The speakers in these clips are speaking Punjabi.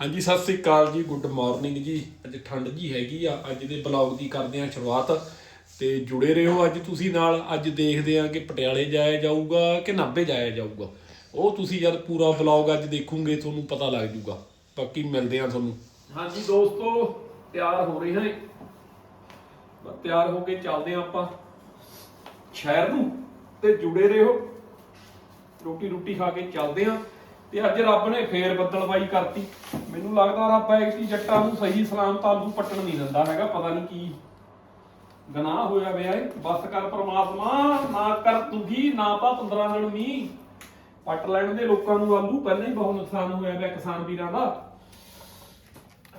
ਹਾਂਜੀ, ਸਤਿ ਸ੍ਰੀ ਅਕਾਲ ਜੀ, ਗੁੱਡ ਮਾਰਨਿੰਗ ਜੀ। ਅੱਜ ਠੰਡ ਜੀ ਹੈਗੀ ਆ, ਅੱਜ ਦੇ ਬਲੌਗ ਦੀ ਕਰਦੇ ਆ ਸ਼ੁਰੂਆਤ। ਤੇ ਜੁੜੇ ਰਹੋ ਅੱਜ ਤੁਸੀਂ ਨਾਲ, ਅੱਜ ਦੇਖਦੇ ਆ ਕਿ ਪਟਿਆਲੇ ਜਾਇਆ ਜਾਊਗਾ ਕਿ ਨਾਭੇ ਜਾਇਆ ਜਾਊਗਾ। ਉਹ ਤੁਸੀਂ ਜਦ ਪੂਰਾ ਬਲੌਗ ਅੱਜ ਦੇਖੋਗੇ, ਤੁਹਾਨੂੰ ਪਤਾ ਲੱਗ ਜਾਊਗਾ ਬਾਕੀ ਮਿਲਦੇ ਆ ਤੁਹਾਨੂੰ। ਹਾਂਜੀ ਦੋਸਤੋ, ਤਿਆਰ ਹੋ ਰਹੇ ਹਾਂ ਤਿਆਰ ਹੋ ਕੇ ਚੱਲਦੇ ਆ ਆਪਾਂ ਸ਼ਹਿਰ ਨੂੰ। ਤੇ ਜੁੜੇ ਰਹੋ। ਰੋਟੀ ਰੋਟੀ ਖਾ ਕੇ ਚੱਲਦੇ ਆ ਤੇ ਅੱਜ ਰੱਬ ਨੇ ਫੇਰ ਬੱਦਲਬਾਈ ਕਰਤੀ। ਮੈਨੂੰ ਲੱਗਦਾ ਰੱਬ ਐਕਟੀ ਜੱਟਾਂ ਨੂੰ ਸਹੀ ਸਲਾਮਤ ਆਲੂ ਪੱਟਣ ਨਹੀਂ ਦਿੰਦਾ ਹੈਗਾ, ਪਤਾ ਨਹੀਂ ਕੀ। ਗਨਾਹ ਹੋਇਆ ਪਿਆ ਏ। ਬਸ ਕਰ ਪ੍ਰਮਾਤਮਾ, ਨਾ ਕਰ ਦੁਖੀ, ਨਾ ਪਾ 15 ਦਿਨ ਮੀਂਹ। ਪੱਟ ਲੈਣ ਦੇ ਲੋਕਾਂ ਨੂੰ ਆਲੂ, ਪਹਿਲਾਂ ਹੀ ਬਹੁਤ ਨੁਕਸਾਨ ਹੋਇਆ ਪਿਆ ਕਿਸਾਨ ਵੀਰਾਂ ਦਾ।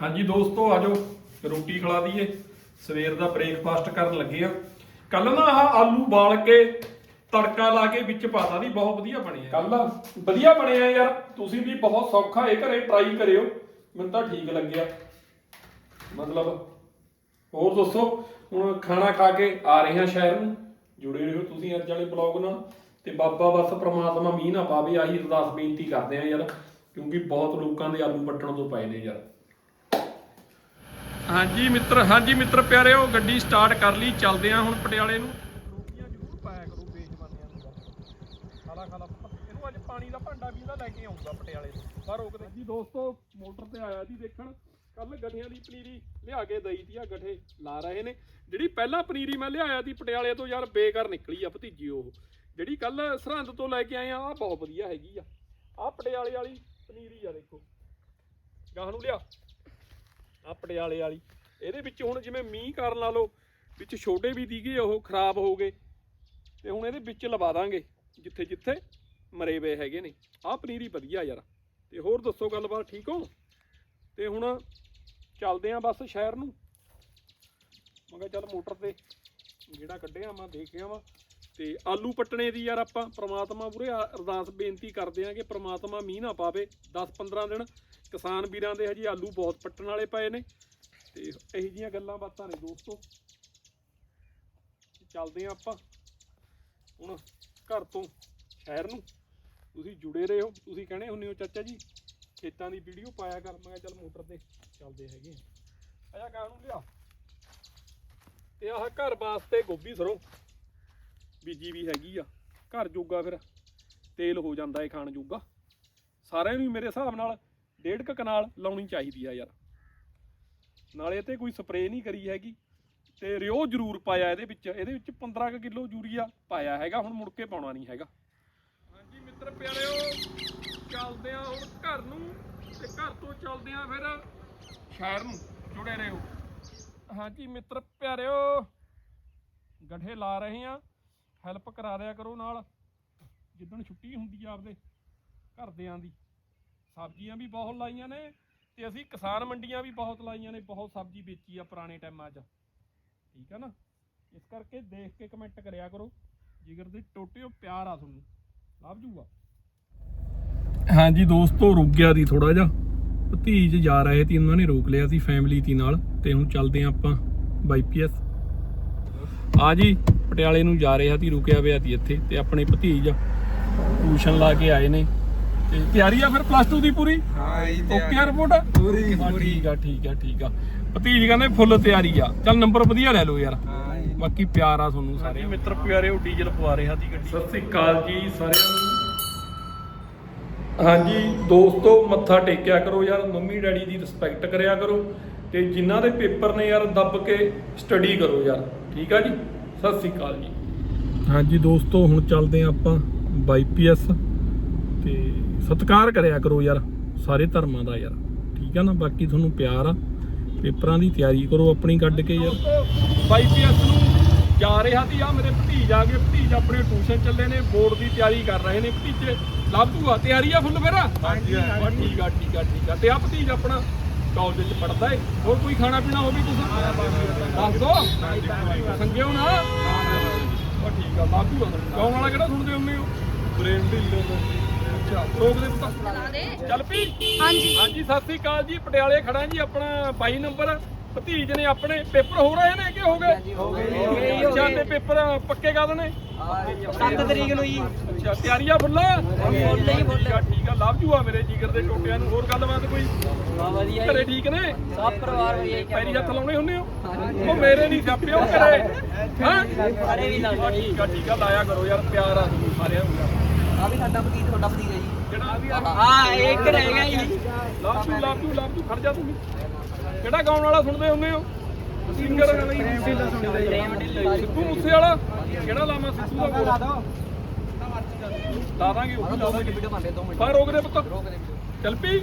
ਹਾਂਜੀ ਦੋਸਤੋ ਆਜੋ ਰੋਟੀ ਖਿਲਾ ਦਈਏ। ਸਵੇਰ ਦਾ ਬ੍ਰੇਕਫਾਸਟ ਕਰਨ ਲੱਗੇ ਆ। ਕੱਲ ਨਾ ਆਹ ਆਲੂ ਬਾਲ ਕੇ ਤੜਕਾ ਲਾ ਕੇ ਵਿੱਚ ਪਾਤਾ ਦੀ ਬਹੁਤ ਵਧੀਆ ਬਣੇ ਆ। ਕੱਲ ਵਧੀਆ ਬਣਿਆ ਯਾਰ। ਤੁਸੀਂ ਵੀ ਬਹੁਤ ਸੌਖਾ ਇਹ ਘਰੇ ਟਰਾਈ ਕਰਿਓ। ਮੈਨੂੰ ਤਾਂ ਠੀਕ ਲੱਗਿਆ। ਮਤਲਬ, ਹੋਰ ਦੱਸੋ, ਹੁਣ ਖਾਣਾ ਖਾ ਕੇ ਆ ਰਹੇ ਹਾਂ ਸ਼ਹਿਰ ਨੂੰ। ਜੁੜੇ ਰਹੋ ਤੁਸੀਂ ਅੱਜ ਵਾਲੇ ਬਲੌਗ ਨਾਲ। ਤੇ ਬਾਬਾ ਬਸ ਪ੍ਰਮਾਤਮਾ ਮੀਂਹ ਨਾ ਪਾਵੇ, ਆਹੀ ਅਰਦਾਸ ਬੇਨਤੀ ਕਰਦੇ ਆ ਯਾਰ, ਕਿਉਂਕਿ ਬਹੁਤ ਲੋਕਾਂ ਦੇ ਆਲੂ ਪੱਟਣ ਤੋਂ ਪਏ ਨੇ ਯਾਰ। ਹਾਂਜੀ ਮਿੱਤਰ ਹਾਂਜੀ ਮਿੱਤਰ ਪਿਆਰਿਓ, ਗੱਡੀ ਸਟਾਰਟ ਕਰ ਲਈ, ਚੱਲਦੇ ਆ ਹੁਣ ਪਟਿਆਲੇ ਨੂੰ ਰੋਟੀਆਂ ਜ਼ਰੂਰ ਪਾਇਆ ਕਰੋ ਬੇਜਮਾਨਿਆਂ ਨੂੰ ਖਾਲਾ ਖਾਲਾ ਇਹਨੂੰ ਅੱਜ ਪਾਣੀ ਵੀ ਇਹਦਾ ਲੈ ਕੇ ਆਉਂਗਾ ਪਟਿਆਲੇ ਤੋਂ ਪਰ ਰੋਕਦੇ ਜੀ ਦੋਸਤੋ, ਮੋਟਰ ਤੇ ਆਇਆ ਸੀ ਦੇਖਣ। ਕੱਲ ਗਠੀਆਂ ਦੀ ਪਨੀਰੀ ਲਿਆ ਕੇ ਦਈ ਤੀ ਆ, ਗਠੇ ਲਾ ਰਹੇ ਨੇ। ਜਿਹੜੀ ਪਹਿਲਾਂ ਪਨੀਰੀ ਮੈਂ ਲਿਆਇਆ ਸੀ ਪਟਿਆਲੇ ਤੋਂ, ਯਾਰ ਬੇਕਾਰ ਨਿਕਲੀ ਆ ਭਤੀਜੀ ਉਹ। ਜਿਹੜੀ ਕੱਲ ਸਰਹੰਦ ਤੋਂ ਲੈ ਕੇ ਆਏ ਆ ਆ ਬਹੁਤ ਵਧੀਆ ਹੈਗੀ ਆ। ਆ ਪਟਿਆਲੇ ਵਾਲੀ ਪਨੀਰੀ ਆ ਦੇਖੋ। ਗਾਹ ਨੂੰ ਲਿਆ। ਆ ਪਟਿਆਲੇ ਵਾਲੀ। ਇਹਦੇ ਵਿੱਚ ਹੁਣ ਜਿਵੇਂ ਮੀਂਹ ਕਾਰਨ ਲਾ ਲਓ, ਵਿੱਚ ਛੋਟੇ ਵੀ ਦੀਗੇ, ਉਹ ਖਰਾਬ ਹੋ ਗਏ। ਤੇ ਹੁਣ ਇਹਦੇ ਵਿੱਚ ਲਵਾ ਦਾਂਗੇ ਜਿੱਥੇ ਜਿੱਥੇ ਮਰੇ ਵੇ ਹੈਗੇ ਨੇ। ਆਹ ਪਨੀਰੀ ਵਧੀਆ ਯਾਰ। ਤੇ ਹੋਰ ਦੱਸੋ ਗੱਲਬਾਤ, ਠੀਕ ਹੋ? ਤੇ ਹੁਣ ਚੱਲਦੇ ਆਂ ਬਸ ਸ਼ਹਿਰ ਨੂੰ। ਮੈਂ ਕਿਹਾ ਚੱਲ ਮੋਟਰ ਤੇ ਜਿਹੜਾ ਕੱਢਿਆ ਮੈਂ ਦੇਖ ਗਿਆ ਵਾ ਤੇ ਆਲੂ ਪੱਟਣੇ ਦੀ ਯਾਰ ਆਪਾਂ ਪ੍ਰਮਾਤਮਾ ਪੂਰੇ ਅਰਦਾਸ ਬੇਨਤੀ ਕਰਦੇ ਆਂ ਕਿ ਪ੍ਰਮਾਤਮਾ ਮੀਂਹ ਨਾ ਪਾਵੇ। 10-15 ਦਿਨ ਕਿਸਾਨ ਵੀਰਾਂ ਦੇ ਹજી ਆਲੂ ਬਹੁਤ ਪੱਟਣ ਵਾਲੇ ਪਏ ਨੇ। ਤੇ ਇਹੋ ਜੀਆਂ ਗੱਲਾਂ ਬਾਤਾਂ ਨੇ ਦੋਸਤੋ। ਚੱਲਦੇ ਆਂ ਆਪਾਂ ਹੁਣ ਘਰ ਤੋਂ ਸ਼ਹਿਰ ਨੂੰ। ਤੁਸੀਂ ਜੁੜੇ ਰਹੋ। ਤੁਸੀਂ ਕਹਿੰਦੇ ਹੁੰਦੇ ਹੋ, ਚਾਚਾ ਜੀ, ਖੇਤਾਂ ਦੀ ਵੀਡੀਓ ਪਾਇਆ ਕਰ। ਮੈਂ ਕਿਹਾ ਚੱਲ ਮੋਟਰ ਤੇ ਚੱਲਦੇ ਹੈਗੇ ਆ। ਆਜਾ ਕਾਂ ਨੂੰ ਲਿਆ? ਤੇ ਆਹ ਘਰ ਵਾਸਤੇ ਗੋਭੀ ਸਰੋਂ। ਬੀਜੀ ਵੀ ਹੈਗੀ ਆ। ਘਰ ਜੋਗਾ ਫਿਰ ਤੇਲ ਹੋ ਜਾਂਦਾ ਏ ਖਾਣ ਜੋਗਾ। ਸਾਰਿਆਂ ਨੂੰ ਮੇਰੇ ਹਿਸਾਬ ਨਾਲ ਡੇਢ ਕੁ ਕਨਾਲ ਲਾਉਣੀ ਚਾਹੀਦੀ ਆ ਯਾਰ। ਨਾਲੇ ਇਹ ਤੇ ਕੋਈ ਸਪਰੇਅ ਨਹੀਂ ਕਰੀ ਹੈਗੀ। ਤੇ ਰਿਓ ਜ਼ਰੂਰ ਪਾਇਆ ਇਹਦੇ ਵਿੱਚ। ਇਹਦੇ ਵਿੱਚ 15 ਕੁ ਕਿਲੋ ਯੂਰੀਆ ਪਾਇਆ ਹੈਗਾ। ਹੁਣ ਮੁੜ ਕੇ ਪਾਉਣਾ ਨਹੀਂ ਹੈਗਾ। ਮਿੱਤਰ ਪਿਆਰਿਓ। ਚੱਲਦੇ ਆ ਹੁਣ ਘਰ ਨੂੰ ਤੇ ਘਰ ਤੋਂ ਚੱਲਦੇ ਆ ਫਿਰ ਸ਼ਹਿਰ ਨੂੰ। ਜੁੜੇ ਰਹੋ। ਹਾਂਜੀ ਮਿੱਤਰ ਪਿਆਰਿਓ ਗੱਠੇ ਲਾ ਰਹੇ ਆ ਹੈਲਪ ਕਰਾ ਦਿਆ ਕਰੋ ਨਾਲ। ਜਿੱਦਣ ਛੁੱਟੀ ਹੁੰਦੀ ਆ ਆਪਦੇ ਘਰਦਿਆਂ ਦੀ। ਸਬਜ਼ੀਆਂ ਵੀ ਬਹੁਤ ਲਾਈਆਂ ਨੇ ਤੇ ਅਸੀਂ ਕਿਸਾਨ ਮੰਡੀਆਂ ਵੀ ਬਹੁਤ ਲਾਈਆਂ ਨੇ। ਬਹੁਤ ਸਬਜ਼ੀ ਵੇਚੀ ਆ ਪੁਰਾਣੇ ਟਾਈਮਾਂ 'ਚ। ਠੀਕ ਆ ਨਾ? ਇਸ ਕਰਕੇ ਦੇਖ ਕੇ ਕਮੈਂਟ ਕਰਿਆ ਕਰੋ। ਜਿਗਰ ਦੇ ਟੋਟਿਓ ਪਿਆਰ ਆ ਤੁਹਾਨੂੰ। ਲੱਭ ਜੂਗਾ। ਹਾਂਜੀ ਦੋਸਤੋ ਰੁਕ ਗਿਆ ਦੀ ਥੋੜਾ ਜਿਹਾ। ਭਤੀਜ ਜਾ ਰਹੇ ਸੀ ਉਹਨਾਂ ਨੇ ਰੋਕ ਲਿਆ ਸੀ ਫੈਮਿਲੀ ਦੀ ਨਾਲ ਤੇ ਹੁਣ ਚੱਲਦੇ ਆਂ ਆਪਾਂ ਬਾਈਪੀਐਸ ਆ ਜੀ ਪਟਿਆਲੇ ਨੂੰ ਜਾ ਰਿਹਾ ਸੀ ਰੁਕਿਆ ਪਿਆ ਸੀ ਇੱਥੇ ਤੇ ਆਪਣੇ ਭਤੀਜ ਟਿਊਸ਼ਨ ਲਾ ਕੇ ਆਏ ਨੇ। ਤੇ ਤਿਆਰੀ ਆ ਫਿਰ ਪਲੱਸ 2 ਦੀ ਪੂਰੀ? ਹਾਂ ਜੀ ਓਕੇ ਆ ਰਿਪੋਰਟ ਪੂਰੀ ਹਾਂ, ਠੀਕ ਆ ਠੀਕ ਆ ਠੀਕ ਆ। ਭਤੀਜ ਕਹਿੰਦੇ ਫੁੱਲ ਤਿਆਰੀ ਆ। ਚੱਲ ਨੰਬਰ ਵਧੀਆ ਲੈ ਲਓ ਯਾਰ। ਹਾਂ। ਬਾਕੀ ਪਿਆਰ ਆ ਤੁਹਾਨੂੰ ਸਾਰੇ ਮਿੱਤਰ ਪਿਆਰੇ ਉਹ ਡੀਜ਼ਲ ਪਵਾ ਰਿਹਾ ਸੀ ਗੱਡੀ। ਸਤਿ ਸ੍ਰੀ ਅਕਾਲ ਜੀ ਸਾਰਿਆਂ ਨੂੰ। ਹਾਂਜੀ ਦੋਸਤੋ ਮੱਥਾ ਟੇਕਿਆ ਕਰੋ ਯਾਰ ਮੰਮੀ ਡੈਡੀ ਦੀ ਰਿਸਪੈਕਟ ਕਰਿਆ ਕਰੋ ਤੇ ਜਿਨ੍ਹਾਂ ਦੇ ਪੇਪਰ ਨੇ ਯਾਰ ਦੱਬ ਕੇ ਸਟੱਡੀ ਕਰੋ ਯਾਰ ਠੀਕ ਆ ਜੀ? ਸਤਿ ਸ੍ਰੀ ਅਕਾਲ ਜੀ। ਹਾਂਜੀ ਦੋਸਤੋ ਹੁਣ ਚੱਲਦੇ ਆ ਆਪਾਂ ਬਾਈਪੀਐਸ ਤੇ ਸਤਿਕਾਰ ਕਰਿਆ ਕਰੋ ਯਾਰ ਸਾਰੇ ਧਰਮਾਂ ਦਾ ਯਾਰ ਠੀਕ ਆ ਨਾ? ਬਾਕੀ ਤੁਹਾਨੂੰ ਪਿਆਰ ਆ ਪੇਪਰਾਂ ਦੀ ਤਿਆਰੀ ਕਰੋ ਆਪਣੀ ਕੱਢ ਕੇ ਯਾਰ। ਬਾਈਪੀਐਸ ਨੂੰ ਜਾ ਰਿਹਾ ਸੀ। ਆ ਮੇਰੇ ਭਤੀਜ ਆ ਗਏ। ਭਤੀਜ ਆਪਣੇ ਟਿਊਸ਼ਨ ਚੱਲੇ ਨੇ ਬੋਰਡ ਦੀ ਤਿਆਰੀ ਕਰ ਰਹੇ ਨੇ ਭਤੀਜੇ। ਲੱਭੂਗਾ ਤਿਆਰੀ ਆ ਫੁੱਲ ਫਿਰ? ਹਾਂਜੀ, ਠੀਕ ਆ ਠੀਕ ਆ ਠੀਕ ਆ। ਤੇ ਆ ਭਤੀਜ ਆਪਣਾ ਕਾਲਜ ਚ ਪੜਦਾ ਏ। ਹੋਰ ਕੋਈ ਖਾਣਾ ਪੀਣਾ ਹੋਵੇ ਕੁਛ ਦੱਸ। ਦੋ ਸੰਗੇ ਹੋ ਨਾ ਉਹ ਠੀਕ ਆ ਲਾਭੂਗਾ ਕੌਣ ਵਾਲਾ ਕਿਹੜਾ ਸੁਣਦੇ ਹੁੰਦੇ ਹੋ? ਬ੍ਰੇਨ ਢਿੱਲੇ ਅੱਛਾ ਰੋਕ ਦੇ ਪੁੱਤ। ਚੱਲ ਪੀ ਹਾਂਜੀ। ਹਾਂਜੀ ਸਤਿ ਸ੍ਰੀ ਅਕਾਲ ਜੀ। ਪਟਿਆਲੇ ਖੜਾ ਜੀ ਆਪਣਾ 22 ਨੰਬਰ। ਭਤੀਜ ਨੇ ਆਪਣੇ ਪੇਪਰ ਹੋ ਰਹੇ ਨੇ ਕਿ ਹੋ ਗਏ? ਹੋ ਗਏ ਅੱਛਾ ਤੇ ਪੇਪਰ ਪੱਕੇ ਕਦ ਨੇ 7 ਤਰੀਕ ਨੂੰ ਜੀ। ਅੱਛਾ ਤਿਆਰੀਆਂ ਫੁੱਲਾਂ? ਫੁੱਲ ਹੀ ਫੁੱਲ। ਠੀਕ ਆ ਲਵ ਜੂਆ ਮੇਰੇ ਜਿਗਰ ਦੇ ਟੋਟਿਆਂ ਨੂੰ। ਹੋਰ ਗੱਲਬਾਤ ਕੋਈ? ਵਧੀਆ ਘਰੇ ਠੀਕ ਨੇ? ਸਭ ਪਰਿਵਾਰ ਵਧੀਆ ਜੀ ਪੈਰੀ ਹੱਥ ਲਾਉਣੇ ਹੁੰਦੇ ਹੋ? ਉਹ ਮੇਰੇ ਨਹੀਂ ਛਾਪਿਓ ਘਰੇ। ਹਾਂ। ਸਾਰੇ ਵੀ ਲਾਉਂਦੇ ਠੀਕ ਆ ਠੀਕ ਆ ਲਾਇਆ ਕਰੋ ਯਾਰ ਪਿਆਰ ਆ ਸਾਰਿਆਂ ਨੂੰ। ਆ ਵੀ ਸਾਡਾ ਭਤੀਜ ਤੁਹਾਡਾ ਭਤੀਜ ਹੈ ਜੀ ਜਿਹੜਾ ਵੀ ਆ ਹਾਂ ਇੱਕ ਰਹਿ ਗਿਆ ਜੀ। ਲਵ ਜੂ ਲਵ ਜੂ ਲਵ ਜੂ ਖੜ ਜਾ ਤੂੰ ਕਿਹੜਾ ਗਾਉਣ ਵਾਲਾ ਸੁਣਦੇ ਹੁੰਦੇ ਹੋ? ਸਿੰਗਰ। ਸਿੱਧੂ ਮੂਸੇ ਵਾਲਾ ਕਿਹੜਾ ਲਾਵਾਂ ਸਿੱਧੂ ਦਾ ਗੋਲ ਲਾ ਦਾਂਗੇ ਉਹ ਵੀ ਲਾ ਦਾਂਗੇ। ਵੀਡੀਓ ਬਣਦੇ 2 ਮਿੰਟ ਫਾਰ ਰੋਕ ਦੇ ਪੁੱਤ। ਰੋਕ ਦੇ ਚੱਲ ਪਈ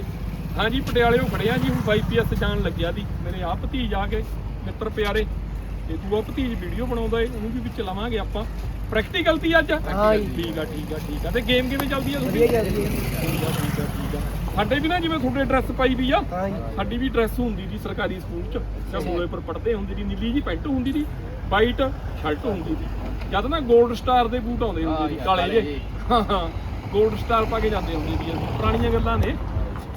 ਹਾਂਜੀ ਪਟਿਆਲੇ ਉਹ ਖੜਿਆ ਜੀ ਹੁਣ ਵਾਈਪੀਐਸ ਜਾਣ ਲੱਗਿਆ ਦੀ ਮੇਰੇ ਆ ਭਤੀਜ ਆ ਕੇ ਮਿੱਤਰ ਪਿਆਰੇ। ਤੇ ਦੂਆ ਭਤੀਜ ਵੀਡੀਓ ਬਣਾਉਂਦਾ ਏ ਉਹਨੂੰ ਵੀ ਵਿੱਚ ਲਵਾਂਗੇ ਆਪਾਂ। ਪ੍ਰੈਕਟੀਕਲ ਤੀ ਅੱਜ? ਹਾਂ ਜੀ। ਠੀਕ ਆ ਠੀਕ ਆ ਠੀਕ ਆ। ਤੇ ਗੇਮ ਕਿਵੇਂ ਚੱਲਦੀ ਆ ਤੁਹਾਡੀ? ਠੀਕ ਆ ਠੀਕ ਆ ਠੀਕ ਆ। ਸਾਡੇ ਵੀ ਨਾ ਜਿਵੇਂ ਤੁਹਾਡੇ ਡਰੈਸ ਪਾਈ ਵੀ ਆ ਹਾਂ ਜੀ। ਸਾਡੀ ਵੀ ਡਰੈਸ ਹੁੰਦੀ ਸੀ ਸਰਕਾਰੀ ਸਕੂਲ ਚ। ਜਾਂ ਮੋਲੇ ਪਰ ਪੜਦੇ ਹੁੰਦੀ ਸੀ ਨੀਲੀ ਜੀ ਪੈਂਟ ਹੁੰਦੀ ਸੀ ਵਾਈਟ ਸ਼ਰਟ ਹੁੰਦੀ ਸੀ ਜਦ ਨਾ 골ਡ ਸਟਾਰ ਦੇ ਬੂਟ ਆਉਂਦੇ ਹੁੰਦੇ ਸੀ ਕਾਲੇ ਜੇ। ਹਾਂ ਹਾਂ। 골ਡ ਸਟਾਰ ਪਾ ਕੇ ਜਾਂਦੇ ਹੁੰਦੇ ਸੀ ਅਸੀਂ। ਪੁਰਾਣੀਆਂ ਗੱਲਾਂ ਨੇ।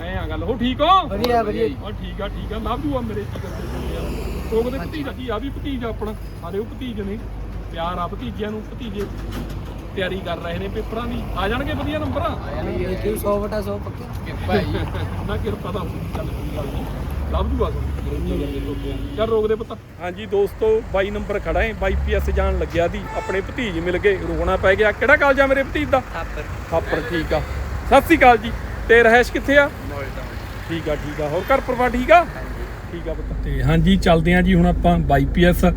ਐ ਆ ਗੱਲ। ਹੋ ਠੀਕ ਹੋ? ਵਧੀਆ ਵਧੀਆ ਉਹ ਠੀਕ ਆ ਠੀਕ ਆ। ਲਵ ਯੂ ਆ ਮੇਰੇ ਕੀ ਕਰਦੇ ਹੋ ਯਾਰ ਦੇ ਭਤੀਜਾ ਜੀ ਆ ਵੀ ਭਤੀਜਾ ਆਪਣਾ। ਸਾਰੇ ਉਹ ਭਤੀਜ ਨੇ। ਪਿਆਰ ਆ ਭਤੀਜਿਆਂ ਨੂੰ ਭਤੀਜੇ ਤਿਆਰੀ ਕਰ ਰਹੇ ਨੇ ਪੇਪਰਾਂ ਦੀ। ਆ ਜਾਣਗੇ ਵਧੀਆ ਨੰਬਰ? ਜੀ 100 ਵਟਾ 100 ਪੱਕੇ। ਨਾ ਕਿਰਪਾ ਦਾ ਚੱਲ ਕੋਈ ਗੱਲ ਨਹੀਂ। ਲੱਭ ਜੂਗਾ ਤੁਹਾਨੂੰ। ਚੱਲ ਰੋਕ ਦੇ ਪੁੱਤ। ਹਾਂਜੀ ਦੋਸਤੋ 22 ਨੰਬਰ ਖੜਾ ਹੈ। 22 ਜਾਣ ਲੱਗਿਆ ਦੀ। ਆਪਣੇ ਭਤੀਜ ਮਿਲ ਗਏ। ਰੋਣਾ ਪੈ ਗਿਆ। ਕਿਹੜਾ ਕਾਲਜ ਆ ਮੇਰੇ ਭਤੀਜ ਦਾ? ਥਾਪਰ। ਥਾਪਰ ਠੀਕ ਆ। ਸਤਿ ਸ੍ਰੀ ਅਕਾਲ ਜੀ। ਤੇ ਰਹਿਸ਼ ਕਿੱਥੇ ਆ? ਠੀਕ ਆ ਠੀਕ ਆ। ਹੋਰ ਘਰ ਪਰਿਵਾਰ ਠੀਕ ਆ? ਠੀਕ ਆ ਪੁੱਤ। ਤੇ ਹਾਂਜੀ ਚੱਲਦੇ ਆ ਜੀ ਹੁਣ ਆਪਾਂ 22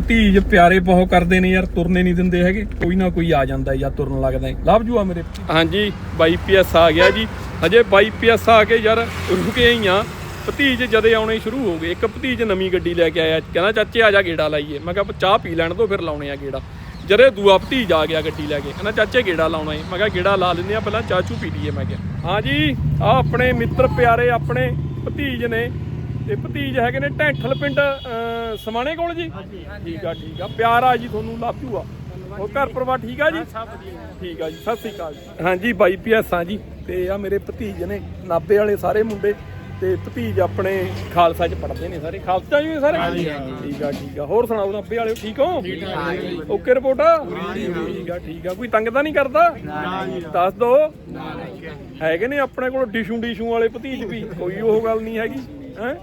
ਭਤੀਜ ਪਿਆਰੇ ਬਹੁਤ ਕਰਦੇ ਨੇ ਯਾਰ, ਤੁਰਨੇ ਨਹੀਂ ਦਿੰਦੇ ਹੈਗੇ। ਕੋਈ ਨਾ ਕੋਈ ਆ ਜਾਂਦਾ ਜਾਂ ਤੁਰਨ ਲੱਗਦਾ ਲਵ ਜੂ ਆ ਮੇਰੇ ਹਾਂਜੀ 22 ਆ ਗਿਆ ਜੀ। ਹਜੇ 22 ਆ ਕੇ ਯਾਰ ਰੁਕੇ ਹੀ ਆ। ਭਤੀਜ ਜਦੇ ਆਉਣੇ ਸ਼ੁਰੂ ਹੋ ਗਏ। ਇੱਕ ਭਤੀਜ ਨਵੀਂ ਗੱਡੀ ਲੈ ਕੇ ਆਇਆ। ਕਹਿੰਦਾ, ਚਾਚੇ, ਆ ਜਾ ਗੇੜਾ ਲਾਈਏ। ਮੈਂ ਕਿਹਾ, ਚਾਹ ਪੀ ਲੈਣ ਤੋਂ ਫਿਰ ਲਾਉਣੇ ਆ ਗੇੜਾ। ਜਦੇ ਦੂਆ ਭਤੀਜ ਆ ਗਿਆ ਗੱਡੀ ਲੈ ਕੇ। ਕਹਿੰਦਾ, ਚਾਚੇ, ਗੇੜਾ ਲਾਉਣਾ ਏ। ਮੈਂ ਕਿਹਾ, ਗੇੜਾ ਲਾ ਲੈਂਦੇ ਆ, ਪਹਿਲਾਂ ਚਾਹ ਚੂ ਪੀ ਲਈਏ। ਮੈਂ ਕਿਹਾ ਹਾਂਜੀ ਆ ਆਪਣੇ ਮਿੱਤਰ ਪਿਆਰੇ, ਆਪਣੇ ਭਤੀਜ ਨੇ ਤੇ ਭਤੀਜ ਹੈਗੇ ਨੇ ਢੈਂਠਲ ਪਿੰਡ ਸਮਾਣੇ ਕੋਲ ਜੀ? ਠੀਕ ਆ ਠੀਕ ਆ। ਪਿਆਰ ਆ ਜੀ ਤੁਹਾਨੂੰ ਲਾਪੂਆ ਹੋਰ ਘਰ ਪਰਿਵਾਰ ਠੀਕ ਆ ਜੀ? ਠੀਕ ਆ ਜੀ ਸਤਿ ਸ੍ਰੀ ਅਕਾਲ ਜੀ। ਹਾਂਜੀ ਬਾਈ ਪਿਆਸਾਂ ਜੀ। ਤੇ ਆ ਮੇਰੇ ਭਤੀਜ ਨੇ ਨਾਬੇ ਵਾਲੇ ਸਾਰੇ ਮੁੰਡੇ। ਤੇ ਭਤੀਜ ਆਪਣੇ ਖਾਲਸਾ ਚ ਪੜ੍ਹਦੇ ਨੇ ਸਾਰੇ। ਖਾਲਸਾ ਜੀ ਸਾਰੇ? ਠੀਕ ਆ ਠੀਕ ਆ। ਹੋਰ ਸੁਣਾਓ ਨਾਬੇ ਵਾਲਿਓ ਠੀਕ ਹੋ? Okay report? ਠੀਕ ਆ ਠੀਕ ਆ। ਕੋਈ ਤੰਗ ਤਾਂ ਨਹੀਂ ਕਰਦਾ? ਦੱਸ ਦੋ। ਹੈਗੇ ਨੇ ਆਪਣੇ ਕੋਲ ਡਿਸ਼ੂ ਡਿਸ਼ੂ ਵਾਲੇ ਭਤੀਜ ਵੀ। ਕੋਈ ਉਹ ਗੱਲ ਨਹੀਂ ਹੈਗੀ ਹੈ?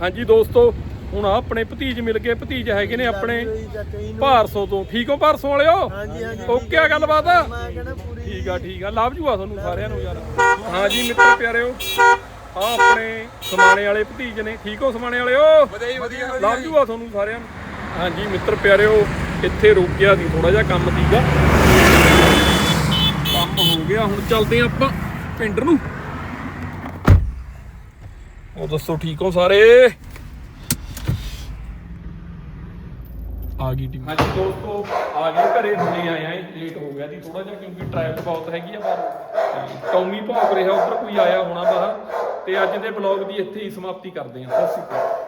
ਹਾਂਜੀ ਦੋਸਤੋ ਹੁਣ ਆਪਣੇ ਭਤੀਜ ਮਿਲ ਗਏ ਭਤੀਜ ਹੈਗੇ ਨੇ ਆਪਣੇ ਭਾਰਸੋ ਤੋਂ। ਠੀਕ ਹੋ ਭਾਰਸੋ ਵਾਲਿਓ? ਹਾਂਜੀ ਹਾਂਜੀ ਓਕੇ ਆ ਗੱਲਬਾਤ? ਠੀਕ ਆ ਠੀਕ ਆ। ਲਵ ਜੂਆ ਤੁਹਾਨੂੰ ਸਾਰਿਆਂ ਨੂੰ ਯਾਰ। ਹਾਂਜੀ ਮਿੱਤਰ ਪਿਆਰਿਓ ਆ ਆਪਣੇ ਸਮਾਣੇ ਵਾਲੇ ਭਤੀਜ ਨੇ। ਠੀਕ ਹੋ ਸਮਾਣੇ ਵਾਲਿਓ? ਵਧੀਆ ਵਧੀਆ ਲਵ ਜੂਆ ਤੁਹਾਨੂੰ ਸਾਰਿਆਂ ਨੂੰ। ਹਾਂਜੀ ਮਿੱਤਰ ਪਿਆਰਿਓ ਇੱਥੇ ਰੁਕਿਆ ਸੀ ਥੋੜਾ ਜਿਹਾ ਕੰਮ ਸੀਗਾ। ਕੰਮ ਹੋ ਗਿਆ ਹੁਣ ਚੱਲਦੇ ਆਂ ਆਪਾਂ ਪਿੰਡ ਨੂੰ। ਉਹ ਦੱਸੋ ਠੀਕ ਹੋ ਸਾਰੇ? ਆ ਗਈ ਟੀਮ ਹਾਂਜੀ ਦੋਸਤੋ, ਆ ਗਏ ਘਰੇ, ਹੁਣੇ ਆਏ ਆਂ ਲੇਟ ਹੋ ਗਿਆ ਸੀ ਥੋੜਾ ਜਿਹਾ ਕਿਉਂਕਿ ਟ੍ਰੈਫਿਕ ਬਹੁਤ ਹੈਗੀ ਆ ਬਾਹਰ। ਕੌਮੀ ਟੌਮੀ ਭੌਂਕ ਰਿਹਾ, ਉੱਧਰ ਕੋਈ ਆਇਆ ਹੋਣਾ ਬਾਹਰ। ਤੇ ਅੱਜ ਦੇ ਬਲੌਗ ਦੀ ਇੱਥੇ ਹੀ ਸਮਾਪਤੀ ਕਰਦੇ ਆਂ ਸਤਿ ਸ਼੍ਰੀ ਅਕਾਲ।